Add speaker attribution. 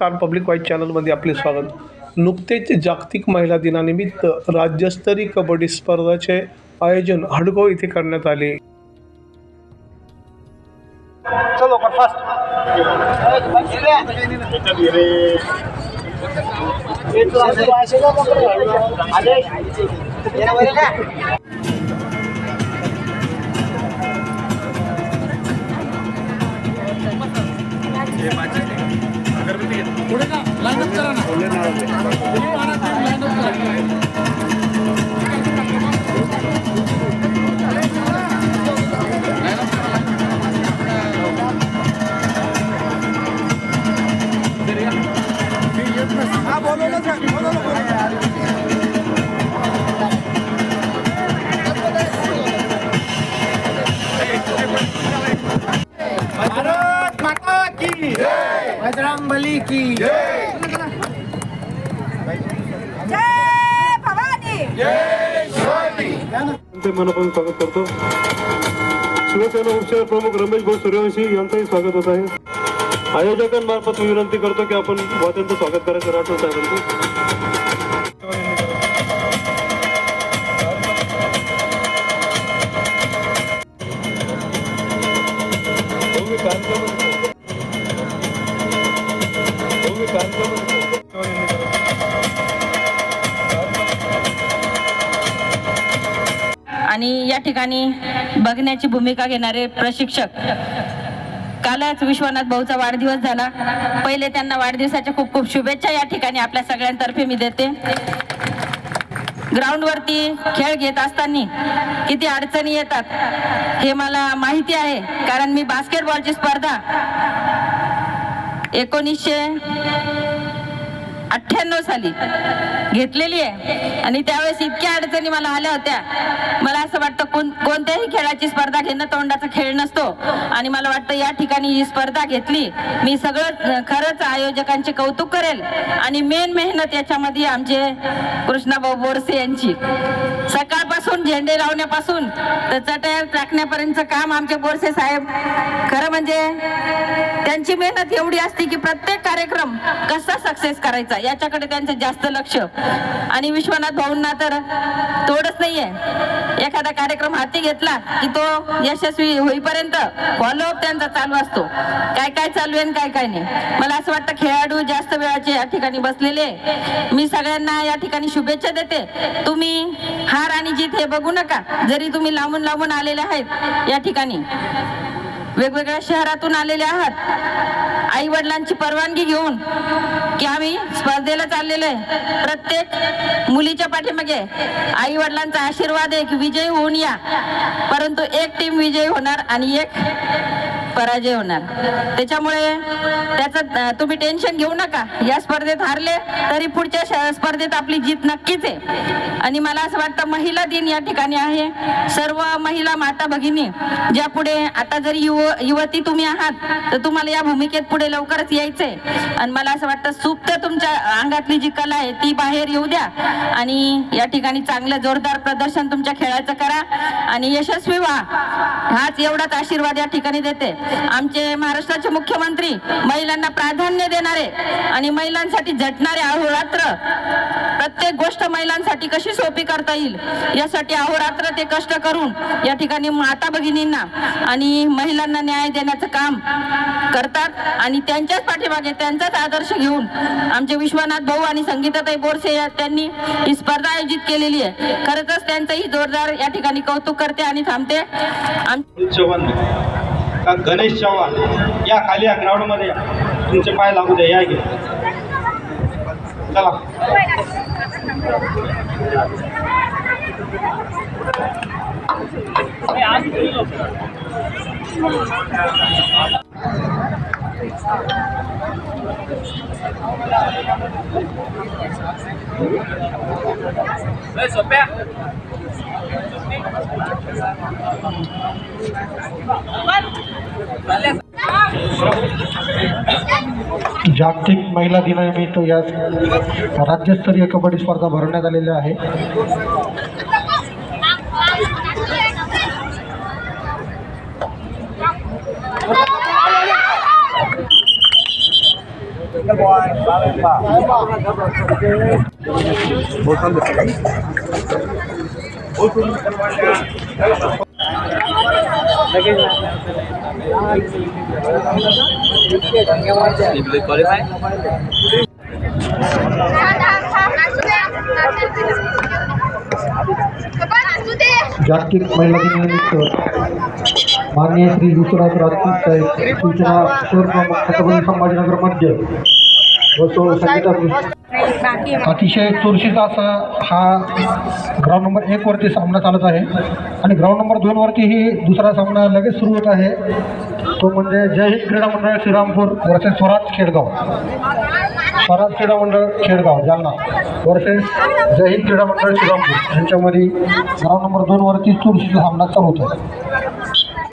Speaker 1: Car public wise चॅनलमध्ये आपले स्वागत. नुकतेच जागतिक महिला दिनानिमित्त राज्यस्तरीय कबड्डी स्पर्धाचे आयोजन हडगाव येथे करण्यात आले.
Speaker 2: चलो पर फास्ट करा. बली की
Speaker 3: मनापासून स्वागत करतो. शिवसेना उपशहर प्रमुख रमेश भाऊ सूर्यवंशी यांचंही स्वागत होत आहे. आयोजकांमार्फत मी विनंती करतो की आपण वाद्यांचं स्वागत करायचं राठोड साहेबांचं.
Speaker 4: आणि या ठिकाणी बघण्याची भूमिका घेणारे प्रशिक्षक. कालच विश्वनाथ भाऊचा वाढदिवस झाला. पहिले त्यांना वाढदिवसाच्या खूप खूप शुभेच्छा या ठिकाणी आपल्या सगळ्यांतर्फे मी देते. ग्राउंडवरती खेळ घेत असताना किती अडचणी येतात हे मला माहिती आहे कारण मी बास्केटबॉलची स्पर्धा एकोणीसशे अठ्ठ्याण्णव साली घेतलेली आहे. आणि त्यावेळेस इतक्या अडचणी मला आल्या होत्या. मला असं वाटतं कोण कोणत्याही खेळाची स्पर्धा घेणं तोंडाचा खेळ नसतो. आणि मला वाटतं या ठिकाणी ही स्पर्धा घेतली. मी सगळं खरंच आयोजकांचे कौतुक करेल. आणि मेन मेहनत याच्यामध्ये आमचे कृष्णाभाऊ बोरसे यांची. सकाळपासून झेंडे लावण्यापासून तर चटया टाकण्यापर्यंतचं काम आमचे बोरसे साहेब. खरं म्हणजे त्यांची मेहनत एवढी असते की प्रत्येक कार्यक्रम कसा सक्सेस करायचा? याच्याकडे त्यांचं जास्त लक्ष. आणि विश्वनाथ भाऊंना तर तोडच नाहीये. एखादा कार्यक्रम हाती घेतला की तो यशस्वी होईपर्यंत फॉलोअप त्यांचा चालू असतो. काय काय चालू आहे काय काय नाही. मला असं वाटतं खेळाडू जास्त वेळाचे या ठिकाणी बसलेले मी सगळ्यांना या ठिकाणी शुभेच्छा देते. तुम्ही हार आणि जीत हे बघू नका. जरी तुम्ही लांबून लांबून आलेले आहेत या ठिकाणी. वेगवेगळ्या शहरातून आलेले आहात. आई वडिलांची परवानगी घेऊन की आम्ही स्पर्धेला चाललेलो आहे. प्रत्येक मुलीच्या पाठीमागे आई वडिलांचा आशीर्वाद आहे की विजयी होऊन या. परंतु एक टीम विजयी होणार आणि एक पराजय होणार. त्याच्यामुळे त्याचं तुम्ही टेन्शन घेऊ नका. या स्पर्धेत हारले तरी पुढच्या श- स्पर्धेत आपली जीत नक्कीच आहे. आणि मला असं वाटतं महिला दिन या ठिकाणी आहे. सर्व महिला माता भगिनी ज्या पुढे आता जरी युव युवती तुम्ही आहात तर तुम्हाला या भूमिकेत पुढे लवकरच यायचंय. आणि मला असं वाटतं सुप्त तुमच्या अंगातली जी कला आहे ती बाहेर येऊ द्या. आणि या ठिकाणी चांगलं जोरदार प्रदर्शन तुमच्या खेळाचं करा. आणि यशस्वी व्हा. हाच एवढाच आशीर्वाद या ठिकाणी देते. आमचे महाराष्ट्राचे मुख्यमंत्री महिलांना प्राधान्य देणारे आणि महिलांसाठी झटणारे अहोरात्र. प्रत्येक गोष्ट महिलांसाठी कशी सोपी करता येईल यासाठी अहोरात्र ते कष्ट करून या ठिकाणी माता भगिनींना आणि महिलांना न्याय देण्याचं काम करतात आणि त्यांच्याच पाठीमागे त्यांचाच आदर्श घेऊन आमचे विश्वनाथ भाऊ आणि संगीताताई बोरसे या- त्यांनी ही स्पर्धा आयोजित केलेली आहे. खरंच त्यांचंही जोरदार या ठिकाणी कौतुक करते आणि थांबते.
Speaker 2: का गणेश चव्हाण या खाली या ग्राउंडमध्ये या. तुमचे पाय लागू द्या या घे. चला.
Speaker 5: जागतिक महिला दिनानिमित्त या राज्यस्तरीय कबड्डी स्पर्धा भरवण्यात आलेल्या आहे. जागतिक महिला दिनानिमित्त माननीय श्री विश्वनाथ राजपूत साहेब सूचना शहर प्रमुख छत्रपती संभाजीनगर मध्य. अतिशय चुरशीचा असा हा ग्राउंड नंबर एकवरती सामना चालत आहे. आणि ग्राउंड नंबर दोनवरतीही दुसरा सामना लगेच सुरू होत आहे. तो म्हणजे जय हिंद क्रीडा मंडळ श्रीरामपूर वर्सेस स्वराज खेडगाव. स्वराज क्रीडा मंडळ खेडगाव जालना. वर्सेस जय हिंद क्रीडा मंडळ श्रीरामपूर. यांच्यामध्ये ग्राउंड नंबर दोनवरती चुरशीचा सामना चालू होता